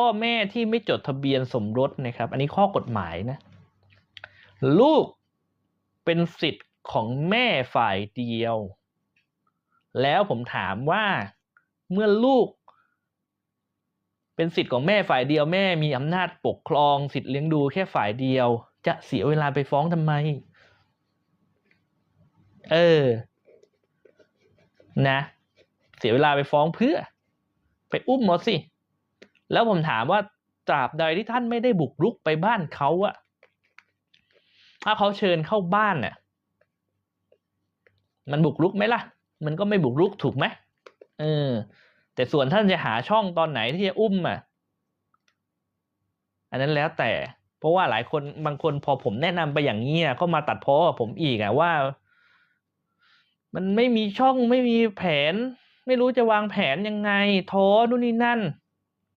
พ่อแม่ที่ไม่จดทะเบียนสมรสนะครับ อันนี้ข้อกฎหมายนะ ลูกเป็นสิทธิ์ของแม่ฝ่ายเดียว แล้วผมถามว่าเมื่อลูก เป็นสิทธิ์ของแม่ฝ่ายเดียวแม่มีอำนาจปกครองสิทธิ์เลี้ยงดูแค่ฝ่ายเดียว จะเสียเวลาไปฟ้องทำไม เออ นะ เสียเวลาไปฟ้องเพื่อ ไปอุ้มหมดสิ แล้วผมถามว่าตราบใดที่ท่านไม่ได้บุกรุกไปบ้านเขาอะถ้าเขาเชิญเข้าบ้านน่ะมันบุกรุกไหมล่ะ มันก็ไม่บุกรุกถูกไหมเออ แต่ส่วนท่านจะหาช่องตอนไหนที่จะอุ้มอะ อันนั้นแล้วแต่ เพราะว่าหลายคนบางคนพอผมแนะนำไปอย่างนี้ก็มาตัดพ้อผมอีกอะว่า มันไม่มีช่องไม่มีแผน ไม่รู้จะวางแผนยังไงท้อนู่นนี่นั่น